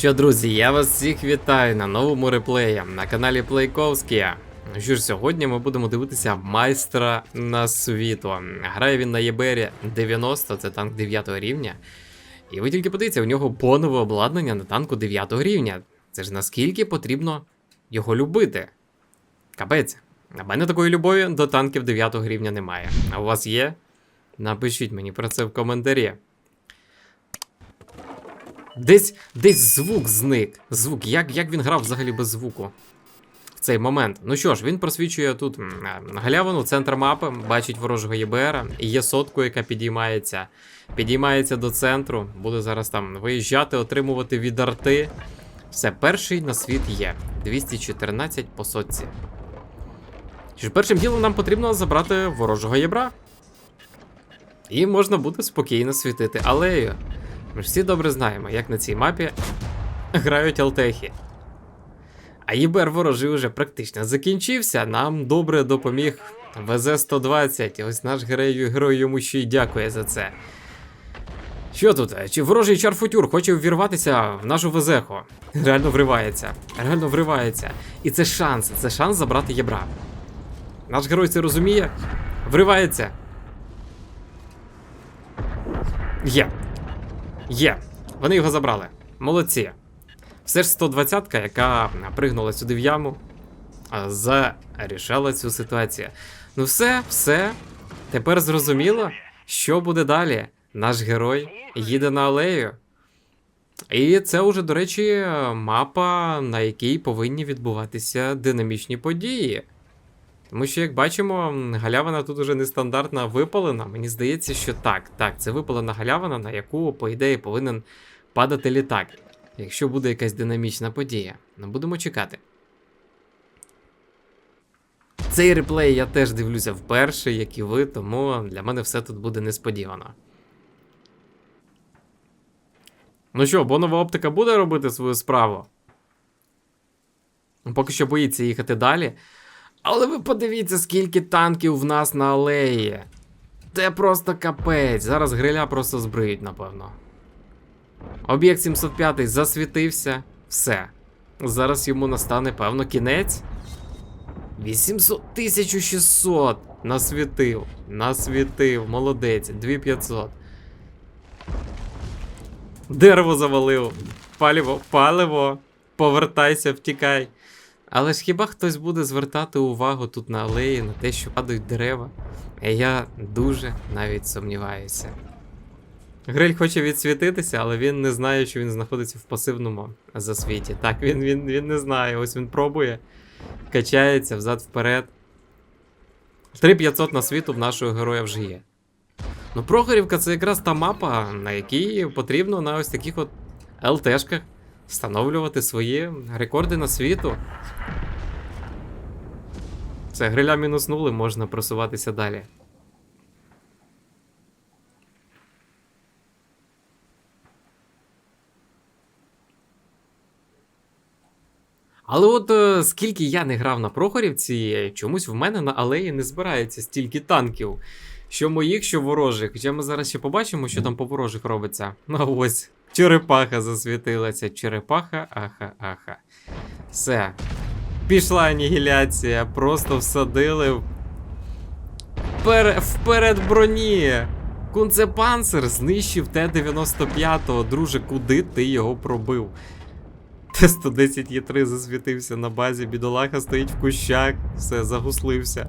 Що, друзі, я вас всіх вітаю на новому реплеї на каналі Плейковський. Що ж, сьогодні ми будемо дивитися майстра на світло. Грає він на ЄБРі 90, це танк 9 рівня. І ви тільки подивіться, у нього бонове обладнання на танку 9 рівня. Це ж наскільки потрібно його любити. Капець, а в мене такої любові до танків 9 рівня немає. А у вас є? Напишіть мені про це в коментарі. Десь десь звук зник. Звук. Як як він грав взагалі без звуку? В цей момент. Ну що ж, він просвічує тут е, галявину, центр мапи, бачить ворожого ЄБР, і є сотку, яка підіймається. Підіймається до центру, буде зараз там виїжджати, отримувати від арти. Все, перший на світ є. 214 по сотці. Що першим ділом нам потрібно забрати ворожого єбра. І можна буде спокійно світити алею. Ми ж всі добре знаємо, як на цій мапі грають алтехи. А ЄБР ворожий вже практично закінчився. Нам добре допоміг ВЗ-120. Ось наш герой, герой йому ще й дякує за це. Що тут? Чи ворожий чарфутюр хоче ввірватися в нашу ВЗХу? Реально вривається. Реально вривається. І це шанс, це шанс забрати єбра. Наш герой це розуміє. Вривається. Є. Є. Вони його забрали. Молодці. Все ж 120-ка, яка пригнула сюди в яму, зарішала цю ситуацію. Ну все, все. Тепер зрозуміло, що буде далі. Наш герой їде на алею. І це вже, до речі, мапа, на якій повинні відбуватися динамічні події. Тому що, як бачимо, галявина тут уже нестандартна випалена. Мені здається, що так. Так, це випалена галявина, на яку, по ідеї, повинен падати літак. Якщо буде якась динамічна подія. Ну, будемо чекати. Цей реплей я теж дивлюся вперше, як і ви, тому для мене все тут буде несподівано. Ну що, бонова оптика буде робити свою справу? Поки що боїться їхати далі. Але ви подивіться, скільки танків в нас на алеї. Це просто капець. Зараз гриля просто збриють, напевно. Об'єкт 705 засвітився. Все. Зараз йому настане, певно, кінець. 800 1600 насвітив. Насвітив. Молодець. 2500. Дерево завалив. Паліво, паливо. Повертайся, втікай. Але ж хіба хтось буде звертати увагу тут на алеї, на те, що падають дерева? Е, Я дуже навіть сумніваюся. Гриль хоче відсвітитися, але він не знає, що він знаходиться в пасивному засвіті. Так, він, він, він не знає. Ось він пробує, качається взад-вперед. 3500 на світу в нашого героя вже є. Ну, Прохорівка це якраз та мапа, на якій потрібно на ось таких от ЛТшках встановлювати свої рекорди на світу. Це гриля мінуснули, можна просуватися далі. Але от е, скільки я не грав на Прохорівці, чомусь в мене на алеї не збирається стільки танків. Що моїх, що ворожих. Хоча ми зараз ще побачимо, що там по ворожих робиться. Ну ось, черепаха засвітилася. Черепаха, аха, аха. Все. Пішла анігіляція, просто всадили Пер... вперед броні. Кунцепанцер знищив Т-95. Друже, куди ти його пробив? Т-110 Є3 засвітився на базі, бідолаха стоїть в кущах, все, загуслився.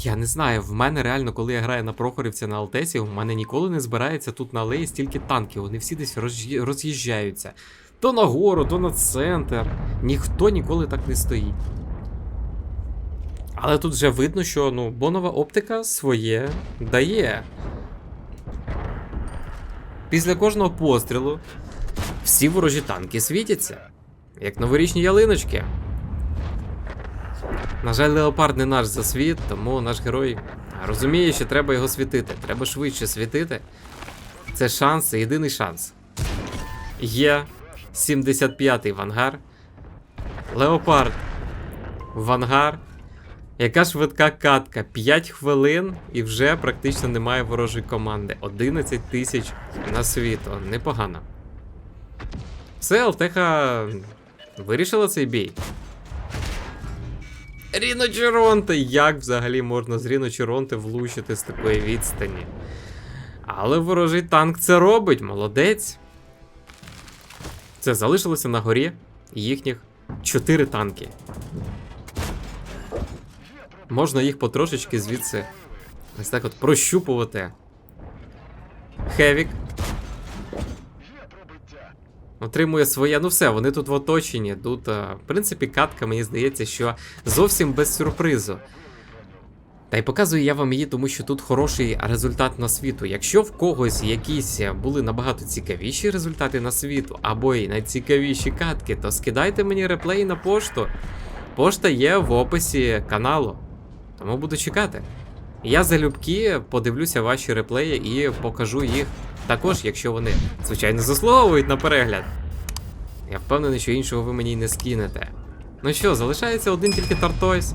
Я не знаю, в мене реально, коли я граю на Прохорівці на Алтесі, у мене ніколи не збирається тут на алеї стільки танків. Вони всі десь роз'їжджаються. То на гору, то на центр. Ніхто ніколи так не стоїть. Але тут вже видно, що ну, бонова оптика своє дає. Після кожного пострілу всі ворожі танки світяться, як новорічні ялиночки. На жаль, леопард не наш засвіт, тому наш герой розуміє, що треба його світити. Треба швидше світити. Це шанс, це єдиний шанс. Є 75-й в ангар. Леопард в ангар. Яка швидка катка? 5 хвилин і вже практично немає ворожої команди. 11 тисяч на світу. Непогано. Все, Алтеха вирішила цей бій. Ріно Чаронте! Як взагалі можна з Ріно Чаронте влучити з такої відстані? Але ворожий танк це робить, молодець. Це залишилося на горі їхніх 4 танки. Можна їх потрошечки звідси ось так от прощупувати. Хевік. Отримує своє. Ну все, вони тут в оточенні. Тут, в принципі, катка, мені здається, що зовсім без сюрпризу. Та й показую я вам її, тому що тут хороший результат на світу. Якщо в когось якісь були набагато цікавіші результати на світу, або й найцікавіші катки, то скидайте мені реплей на пошту. Пошта є в описі каналу. Тому буду чекати. Я залюбки подивлюся ваші реплеї і покажу їх також, якщо вони, звичайно, заслуговують на перегляд. Я впевнений, що іншого ви мені й не скинете. Ну що, залишається один тільки Тартойс.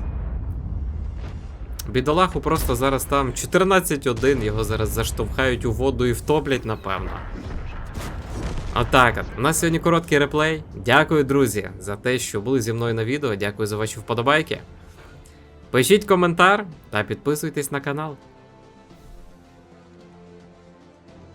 Бідолаху просто зараз там 14-1, його зараз заштовхають у воду і втоплять, напевно. Отак от. У нас сьогодні короткий реплей. Дякую, друзі, за те, що були зі мною на відео. Дякую за ваші вподобайки. Пишіть коментар та підписуйтесь на канал.